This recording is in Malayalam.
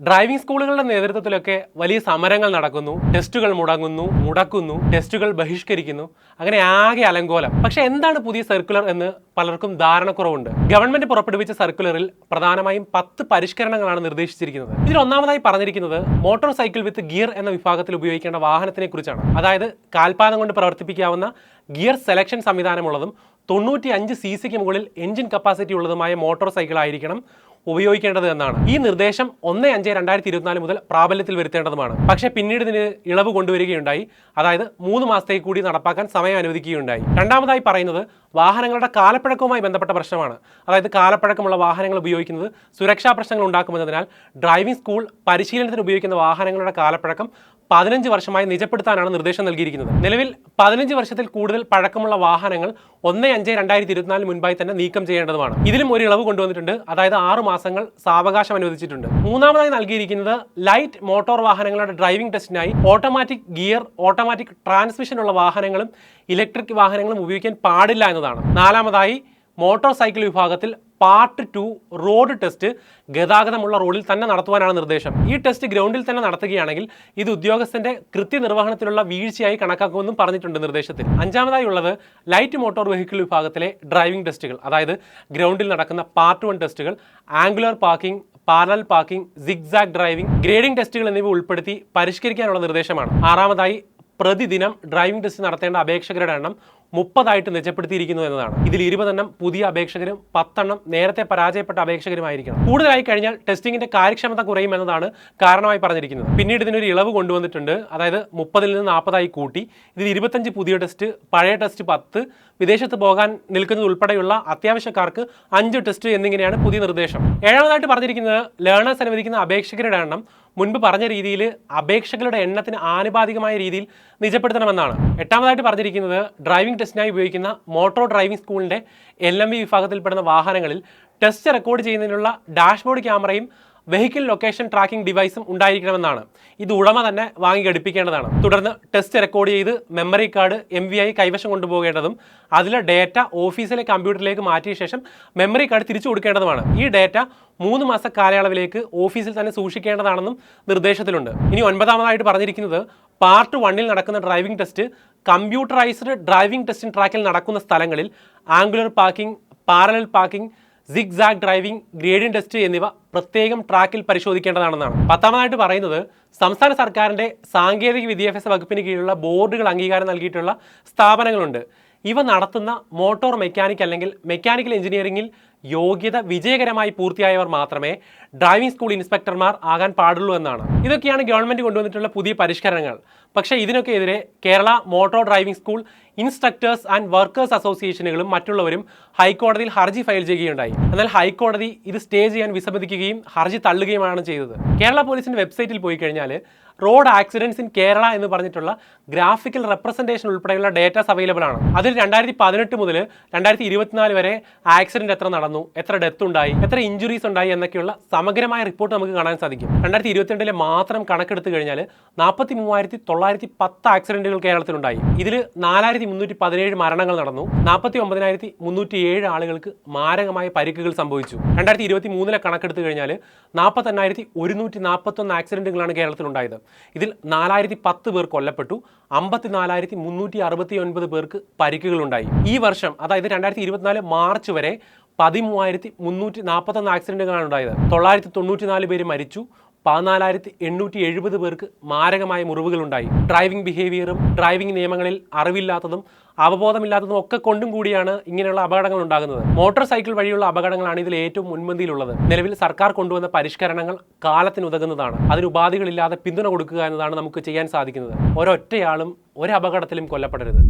ഡ്രൈവിംഗ് സ്കൂളുകളുടെ നേതൃത്വത്തിലൊക്കെ വലിയ സമരങ്ങൾ നടക്കുന്നു ടെസ്റ്റുകൾ മുടങ്ങുന്നു മുടക്കുന്നു ടെസ്റ്റുകൾ ബഹിഷ്കരിക്കുന്നു അങ്ങനെ ആകെ അലങ്കോലം. പക്ഷെ എന്താണ് പുതിയ സർക്കുലർ എന്ന് പലർക്കും ധാരണക്കുറവുണ്ട്. ഗവൺമെന്റ് പുറപ്പെടുവിച്ച സർക്കുലറിൽ പ്രധാനമായും പത്ത് പരിഷ്കരണങ്ങളാണ് നിർദ്ദേശിച്ചിരിക്കുന്നത്. ഇതിൽ ഒന്നാമതായി പറഞ്ഞിരിക്കുന്നത് മോട്ടോർ സൈക്കിൾ വിത്ത് ഗിയർ എന്ന വിഭാഗത്തിൽ ഉപയോഗിക്കേണ്ട വാഹനത്തിനെ കുറിച്ചാണ് അതായത് കാൽപാദം കൊണ്ട് പ്രവർത്തിപ്പിക്കാവുന്ന ഗിയർ സെലക്ഷൻ സംവിധാനമുള്ളതും തൊണ്ണൂറ്റി അഞ്ച് സി സിക്ക് മുകളിൽ എഞ്ചിൻ കപ്പാസിറ്റി ഉള്ളതുമായ മോട്ടോർ സൈക്കിൾ ആയിരിക്കണം ഉപയോഗിക്കേണ്ടത് എന്നാണ്. ഈ നിർദ്ദേശം ഒന്ന് അഞ്ച് രണ്ടായിരത്തി ഇരുപത്തിനാല് മുതൽ പ്രാബല്യത്തിൽ വരുത്തേണ്ടതുമാണ്. പക്ഷേ പിന്നീട് ഇതിന് ഇളവ് കൊണ്ടുവരികയുണ്ടായി. അതായത് മൂന്ന് മാസത്തേക്ക് കൂടി നടപ്പാക്കാൻ സമയം അനുവദിക്കുകയുണ്ടായി. രണ്ടാമതായി പറയുന്നത് വാഹനങ്ങളുടെ കാലപ്പഴക്കവുമായി ബന്ധപ്പെട്ട പ്രശ്നമാണ്. അതായത് കാലപ്പഴക്കമുള്ള വാഹനങ്ങൾ ഉപയോഗിക്കുന്നത് സുരക്ഷാ പ്രശ്നങ്ങൾ ഉണ്ടാക്കുമെന്നതിനാൽ ഡ്രൈവിംഗ് സ്കൂൾ പരിശീലനത്തിന് ഉപയോഗിക്കുന്ന വാഹനങ്ങളുടെ കാലപ്പഴക്കം പതിനഞ്ച് വർഷമായി നിജപ്പെടുത്താനാണ് നിർദ്ദേശം നൽകിയിരിക്കുന്നത്. നിലവിൽ പതിനഞ്ച് വർഷത്തിൽ കൂടുതൽ പഴക്കമുള്ള വാഹനങ്ങൾ ഒന്ന് അഞ്ച് രണ്ടായിരത്തി ഇരുപത്തിനാല് മുൻപായി തന്നെ നീക്കം ചെയ്യേണ്ടതുമാണ്. ഇതിലും ഒരു ഇളവ് കൊണ്ടുവന്നിട്ടുണ്ട്. അതായത് ആറ് മാസങ്ങൾ സാവകാശം അനുവദിച്ചിട്ടുണ്ട്. മൂന്നാമതായി നൽകിയിരിക്കുന്നത് ലൈറ്റ് മോട്ടോർ വാഹനങ്ങളുടെ ഡ്രൈവിംഗ് ടെസ്റ്റിനായി ഓട്ടോമാറ്റിക് ഗിയർ ഓട്ടോമാറ്റിക് ട്രാൻസ്മിഷൻ ഉള്ള വാഹനങ്ങളും ഇലക്ട്രിക് വാഹനങ്ങളും ഉപയോഗിക്കാൻ പാടില്ല എന്നതാണ്. നാലാമതായി മോട്ടോർ സൈക്കിൾ വിഭാഗത്തിൽ പാർട്ട് ടു റോഡ് ടെസ്റ്റ് ഗതാഗതമുള്ള റോഡിൽ തന്നെ നടത്തുവാനാണ് നിർദ്ദേശം. ഈ ടെസ്റ്റ് ഗ്രൗണ്ടിൽ തന്നെ നടത്തുകയാണെങ്കിൽ ഇത് ഉദ്യോഗസ്ഥന്റെ കൃത്യനിർവഹണത്തിലുള്ള വീഴ്ചയായി കണക്കാക്കുമെന്നും പറഞ്ഞിട്ടുണ്ട് നിർദ്ദേശത്തിൽ. അഞ്ചാമതായി ഉള്ളത് ലൈറ്റ് മോട്ടോർ വെഹിക്കിൾ വിഭാഗത്തിലെ ഡ്രൈവിംഗ് ടെസ്റ്റുകൾ അതായത് ഗ്രൗണ്ടിൽ നടക്കുന്ന പാർട്ട് വൺ ടെസ്റ്റുകൾ angular parking parallel parking zigzag driving grading ടെസ്റ്റുകൾ എന്നിവ ഉൾപ്പെടുത്തി പരിഷ്കരിക്കാനുള്ള നിർദ്ദേശമാണ്. ആറാമതായി പ്രതിദിനം ഡ്രൈവിംഗ് ടെസ്റ്റ് നടത്തേണ്ട അപേക്ഷകരുടെ എണ്ണം മുപ്പതായിട്ട് നിജപ്പെടുത്തിയിരിക്കുന്നു എന്നതാണ്. ഇതിൽ ഇരുപതെണ്ണം പുതിയ അപേക്ഷകരും പത്തെണ്ണം നേരത്തെ പരാജയപ്പെട്ട അപേക്ഷകരുമായിരിക്കണം. കൂടുതലായി കഴിഞ്ഞാൽ ടെസ്റ്റിംഗിന്റെ കാര്യക്ഷമത കുറയും എന്നതാണ് കാരണമായി പറഞ്ഞിരിക്കുന്നത്. പിന്നീട് ഇതിനൊരു ഇളവ് കൊണ്ടുവന്നിട്ടുണ്ട്. അതായത് മുപ്പതിൽ നിന്ന് നാൽപ്പതായി കൂട്ടി. ഇതിൽ ഇരുപത്തഞ്ച് പുതിയ ടെസ്റ്റ് പഴയ ടെസ്റ്റ് പത്ത് വിദേശത്ത് പോകാൻ നിൽക്കുന്നത് ഉൾപ്പെടെയുള്ള അത്യാവശ്യക്കാർക്ക് അഞ്ച് ടെസ്റ്റ് എന്നിങ്ങനെയാണ് പുതിയ നിർദ്ദേശം. ഏഴാമതായിട്ട് പറഞ്ഞിരിക്കുന്നത് ലേണേഴ്സ് അനുവദിക്കുന്ന അപേക്ഷകരുടെ എണ്ണം മുൻപ് പറഞ്ഞ രീതിയിൽ അപേക്ഷകളുടെ എണ്ണത്തിന് ആനുപാതികമായ രീതിയിൽ നിജപ്പെടുത്തണമെന്നാണ്. എട്ടാമതായിട്ട് പറഞ്ഞിരിക്കുന്നത് ഡ്രൈവിംഗ് ടെസ്റ്റിനായി ഉപയോഗിക്കുന്ന മോട്ടോർ ഡ്രൈവിംഗ് സ്കൂളിന്റെ എൽ എം വി വിഭാഗത്തിൽപ്പെടുന്ന വാഹനങ്ങളിൽ ടെസ്റ്റ് റെക്കോർഡ് ചെയ്യുന്നതിനുള്ള ഡാഷ്ബോർഡ് ക്യാമറയും വെഹിക്കിൾ ലൊക്കേഷൻ ട്രാക്കിംഗ് ഡിവൈസും ഉണ്ടായിരിക്കണമെന്നാണ്. ഇത് ഉടമ തന്നെ വാങ്ങി ഘടിപ്പിക്കേണ്ടതാണ് തുടർന്ന് ടെസ്റ്റ് റെക്കോർഡ് ചെയ്ത് മെമ്മറി കാർഡ് എം വി കൈവശം കൊണ്ടുപോകേണ്ടതും അതിലെ ഡേറ്റ ഓഫീസിലെ കമ്പ്യൂട്ടറിലേക്ക് മാറ്റിയ ശേഷം മെമ്മറി കാർഡ് തിരിച്ചു കൊടുക്കേണ്ടതുമാണ്. ഈ ഡേറ്റ മൂന്ന് മാസ കാലയളവിലേക്ക് ഓഫീസിൽ തന്നെ സൂക്ഷിക്കേണ്ടതാണെന്നും നിർദ്ദേശത്തിലുണ്ട്. ഇനി ഒൻപതാമതായിട്ട് പറഞ്ഞിരിക്കുന്നത് പാർട്ട് വണ്ണിൽ നടക്കുന്ന driving test computerised driving testing ട്രാക്കിൽ നടക്കുന്ന സ്ഥലങ്ങളിൽ angular parking parallel parking zigzag driving grading test എന്നിവ പ്രത്യേകം ട്രാക്കിൽ പരിശോധിക്കേണ്ടതാണെന്നാണ്. പത്താമതായിട്ട് പറയുന്നത് സംസ്ഥാന സർക്കാരിന്റെ സാങ്കേതിക വിദ്യാഭ്യാസ വകുപ്പിന് കീഴിലുള്ള ബോർഡുകൾ അംഗീകാരം നൽകിയിട്ടുള്ള സ്ഥാപനങ്ങളുണ്ട്. ഇവ നടത്തുന്ന മോട്ടോർ മെക്കാനിക് അല്ലെങ്കിൽ മെക്കാനിക്കൽ എഞ്ചിനീയറിംഗിൽ യോഗ്യത വിജയകരമായി പൂർത്തിയായവർ മാത്രമേ ഡ്രൈവിംഗ് സ്കൂൾ ഇൻസ്പെക്ടർമാർ ആകാൻ പാടുള്ളൂ എന്നാണ്. ഇതൊക്കെയാണ് ഗവൺമെന്റ് കൊണ്ടുവന്നിട്ടുള്ള പുതിയ പരിഷ്കരണങ്ങൾ. പക്ഷേ ഇതിനൊക്കെ എതിരെ Kerala motor driving school instructors and workers അസോസിയേഷനുകളും മറ്റുള്ളവരും ഹൈക്കോടതിയിൽ ഹർജി ഫയൽ ചെയ്യുകയുണ്ടായി. എന്നാൽ ഹൈക്കോടതി ഇത് സ്റ്റേ ചെയ്യാൻ വിസമ്മതിക്കുകയും ഹർജി തള്ളുകയുമാണ് ചെയ്തത്. കേരള പോലീസിന്റെ വെബ്സൈറ്റിൽ പോയി കഴിഞ്ഞാൽ റോഡ് ആക്സിഡൻസ് ഇൻ കേരള എന്ന് പറഞ്ഞിട്ടുള്ള ഗ്രാഫിക്കൽ റെപ്രസെന്റേഷൻ ഉൾപ്പെടെയുള്ള ഡേറ്റാസ് അവൈലബിൾ ആണ്. അതിൽ രണ്ടായിരത്തി പതിനെട്ട് മുതൽ രണ്ടായിരത്തി ഇരുപത്തിനാല് വരെ ആക്സിഡന്റ് എത്ര നടന്നു എത്ര ഡെത്ത് ഉണ്ടായി എത്ര ഇഞ്ചുറീസ് ഉണ്ടായി എന്നൊക്കെയുള്ള സമഗ്രമായ റിപ്പോർട്ട് നമുക്ക് കാണാൻ സാധിക്കും. രണ്ടായിരത്തി ഇരുപത്തിരണ്ടിലെ മാത്രം കണക്കെടുത്ത് കഴിഞ്ഞാൽ നാൽപ്പത്തി മൂവായിരത്തി തൊള്ളായിരത്തി പത്ത് ആക്സിഡന്റുകൾ കേരളത്തിലുണ്ടായി. ഇതിൽ നാലായിരത്തി മുന്നൂറ്റി പതിനേഴ് മരണങ്ങൾ നടന്നു. നാൽപ്പത്തി ഒമ്പതിനായിരത്തി മുന്നൂറ്റി ഏഴ് ആളുകൾക്ക് മാരകമായ പരിക്കുകൾ സംഭവിച്ചു. രണ്ടായിരത്തി ഇരുപത്തി മൂന്നിലെ കണക്കെടുത്തു കഴിഞ്ഞാൽ നാൽപ്പത്തെണ്ണായിരത്തി ഒരുന്നൂറ്റി നാൽപ്പത്തൊന്ന് ആക്സിഡന്റുകളാണ് കേരളത്തിലുണ്ടായത്. ഇതിൽ നാലായിരത്തി പത്ത് പേർ കൊല്ലപ്പെട്ടു. അമ്പത്തിനാലായിരത്തി മുന്നൂറ്റി അറുപത്തി ഒൻപത് പേർക്ക് പരിക്കുകളുണ്ടായി. ഈ വർഷം അതായത് രണ്ടായിരത്തി ഇരുപത്തിനാല് മാർച്ച് വരെ പതിമൂവായിരത്തി മുന്നൂറ്റി നാൽപ്പത്തൊന്ന് ആക്സിഡന്റുകളാണ് ഉണ്ടായത്. തൊള്ളായിരത്തി തൊണ്ണൂറ്റി നാല് പേര് മരിച്ചു. പതിനാലായിരത്തി എണ്ണൂറ്റി എഴുപത് പേർക്ക് മാരകമായ മുറിവുകളുണ്ടായി. ഡ്രൈവിംഗ് ബിഹേവിയറും ഡ്രൈവിംഗ് നിയമങ്ങളിൽ അറിവില്ലാത്തതും അവബോധമില്ലാത്തതും ഒക്കെ കൊണ്ടും കൂടിയാണ് ഇങ്ങനെയുള്ള അപകടങ്ങൾ ഉണ്ടാകുന്നത്. മോട്ടോർ സൈക്കിൾ വഴിയുള്ള അപകടങ്ങളാണ് ഇതിൽ ഏറ്റവും മുൻപന്തിയിലുള്ളത്. നിലവിൽ സർക്കാർ കൊണ്ടുവന്ന പരിഷ്കരണങ്ങൾ കാലത്തിന് ഉതകുന്നതാണ് അതിന് ഉപാധികളില്ലാതെ പിന്തുണ കൊടുക്കുക എന്നതാണ് നമുക്ക് ചെയ്യാൻ സാധിക്കുന്നത്. ഒരൊറ്റയാളും ഒരു അപകടത്തിലും കൊല്ലപ്പെടരുത്.